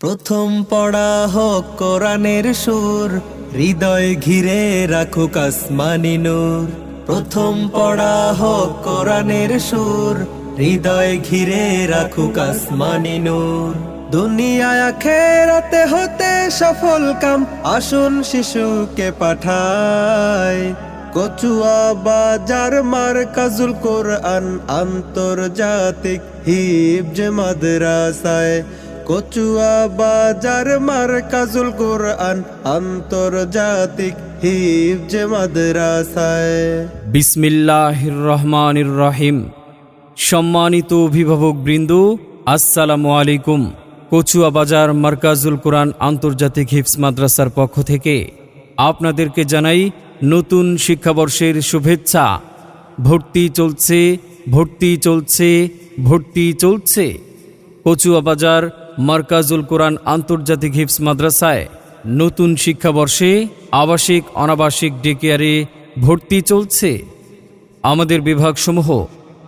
প্রথম পড়া হোক কোরআনের সুর, হৃদয় ঘিরে রাখুক আসমানি নূর। প্রথম পড়া হোক কোরআনের সুর, হৃদয় ঘিরে রাখুক আসমানি নূর। দুনিয়ায় খেরাতে হতে সফল কাম, আসুন শিশুকে পাঠায় কচুয়া বাজার মার কাজুল কোরআন আন্তর্জাতিক হিবজ মাদ্রাসায়। কচুয়া বাজার মার কাজুল কোরআন আন্তর্জাতিক হিবজ মাদ্রাসায়। বিসমিল্লাহির রহমানির রহিম সম্মানিত অভিভাবক বৃন্দ, আসসালামু আলাইকুম। কচুয়া বাজার মার্কাজুল কোরআন আন্তর্জাতিক হিফস মাদ্রাসার পক্ষ থেকে আপনাদেরকে জানাই নতুন শিক্ষাবর্ষের শুভেচ্ছা। ভর্তি চলছে ভর্তি চলছে ভর্তি চলছে। কচুয়া বাজার মার্কাজুল কোরআন আন্তর্জাতিক হিপস মাদ্রাসায় নতুন শিক্ষাবর্ষে আবাসিক, অনাবাসিক ডেকেয়ারে ভর্তি চলছে। আমাদের বিভাগসমূহ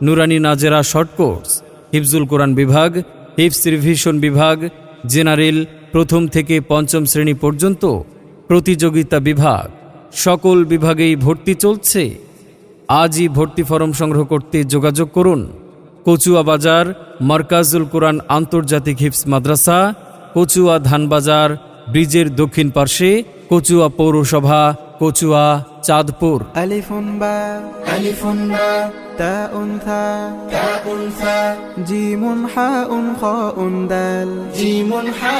নুরানি নাজেরা শর্ট কোর্স, হিফজুল কোরআন বিভাগ হিফস রিভিশন বিভাগ, জেনারেল প্রথম থেকে পঞ্চম শ্রেণি পর্যন্ত প্রতিযোগিতা বিভাগ, সকল বিভাগেই ভর্তি চলছে। আজই ভর্তি ফরম সংগ্রহ করতে যোগাযোগ করুন। কচুয়া বাজার মার্কাজুল কোরআন আন্তর্জাতিক হিপস মাদ্রাসা কচুয়া ধানবাজার ব্রিজের দক্ষিণ পার্শ্বে কচুয়া পৌরসভা কচুয়া চাঁদপুর। জিমুন হা উন্দাল জিমুন হা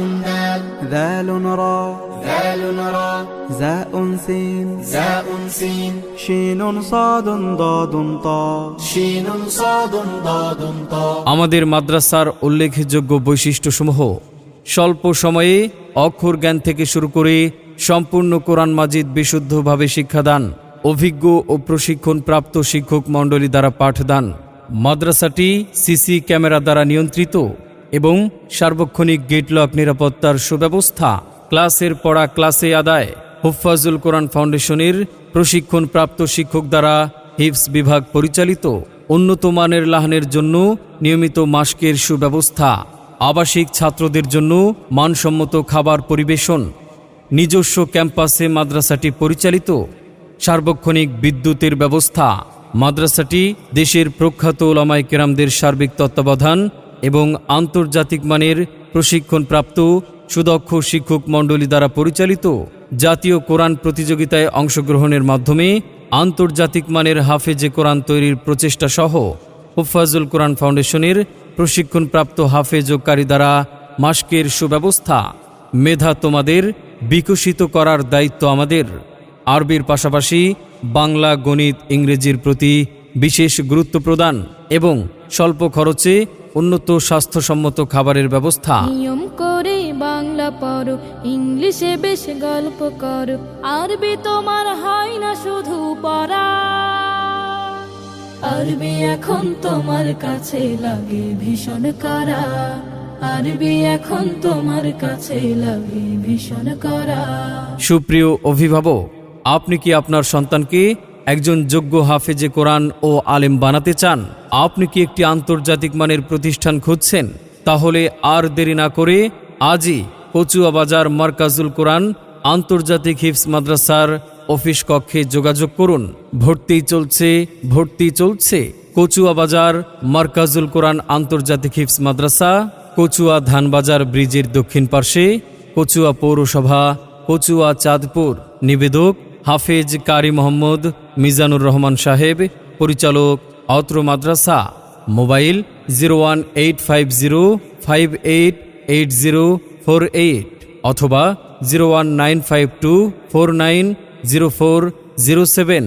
উন্দাল ذال را ذال را زاء سين زاء سين شين صاد ضاد طاء شين صاد ضاد طاء আমাদের মাদ্রাসার উল্লেখযোগ্য বৈশিষ্ট্যসমূহ স্বল্প সময়ে অক্ষর জ্ঞান থেকে শুরু করে সম্পূর্ণ কোরআন মাজিদ বিশুদ্ধভাবে শিক্ষাদান অভিজ্ঞ ও প্রশিক্ষণপ্রাপ্ত শিক্ষক মণ্ডলী দ্বারা পাঠদান মাদ্রাসাটি সিসি ক্যামেরা দ্বারা নিয়ন্ত্রিত এবং সার্বক্ষণিক গেটলক নিরাপত্তার সুব্যবস্থা ক্লাসের পড়া ক্লাসে আদায় হুফাজুল কোরআন ফাউন্ডেশনের প্রশিক্ষণপ্রাপ্ত শিক্ষক দ্বারা হিপস বিভাগ পরিচালিত উন্নত মানের লাহানের জন্য নিয়মিত মাস্কের সুব্যবস্থা, আবাসিক ছাত্রদের জন্য মানসম্মত খাবার পরিবেশন, নিজস্ব ক্যাম্পাসে মাদ্রাসাটি পরিচালিত, সার্বক্ষণিক বিদ্যুতের ব্যবস্থা, মাদ্রাসাটি দেশের প্রখ্যাত ওলামাই কেরামদের সার্বিক তত্ত্বাবধান এবং আন্তর্জাতিক মানের প্রশিক্ষণপ্রাপ্ত সুদক্ষ শিক্ষক মণ্ডলী দ্বারা পরিচালিত জাতীয় কোরআন প্রতিযোগিতায় অংশগ্রহণের মাধ্যমে আন্তর্জাতিক মানের হাফেজে কোরআন তৈরির প্রচেষ্টা সহ হুফাজুল কোরআন ফাউন্ডেশনের প্রশিক্ষণপ্রাপ্ত হাফেজ ও কারি দ্বারা মাস্কের সুব্যবস্থা মেধা তোমাদের বিকশিত করার দায়িত্ব আমাদের। আরবির পাশাপাশি বাংলা, গণিত, ইংরেজির প্রতি বিশেষ গুরুত্ব প্রদান এবং স্বল্প খরচে উন্নত স্বাস্থ্যসম্মত খাবারের ব্যবস্থা। নিয়ম করে বাংলা পড়ো ইংলিশে বেশ গল্প করো। আরবি তোমার হয় না শুধু পড়া। আরবি এখন তোমার কাছে লাগে ভীষণ করা। আরবি এখন তোমার কাছে লাগে ভীষণ করা। সুপ্রিয় অভিভাবক আপনি কি আপনার সন্তানকে একজন যোগ্য হাফেজে কোরআন ও আলেম বানাতে চান, আপনি কি একটি আন্তর্জাতিক মানের প্রতিষ্ঠান খুঁজছেন? তাহলে আর দেরি না করে আজই কচুয়া বাজার মার্কাজুল কোরআন আন্তর্জাতিক হিফস মাদ্রাসার অফিস কক্ষে যোগাযোগ করুন। ভর্তি চলছে ভর্তি চলছে কচুয়া বাজার মার্কাজুল কোরআন আন্তর্জাতিক হিফস মাদ্রাসা, কচুয়া ধানবাজার ব্রিজের দক্ষিণ পার্শ্বে, কচুয়া পৌরসভা, কচুয়া চাঁদপুর। নিবেদক হাফেজ কারি মোহাম্মদ মিজানুর রহমান সাহেব, পরিচালক অত্র মাদ্রাসা, mobile zero one eight five zero five eight eight zero four eight অথবা zero one nine five two four nine zero four zero seven.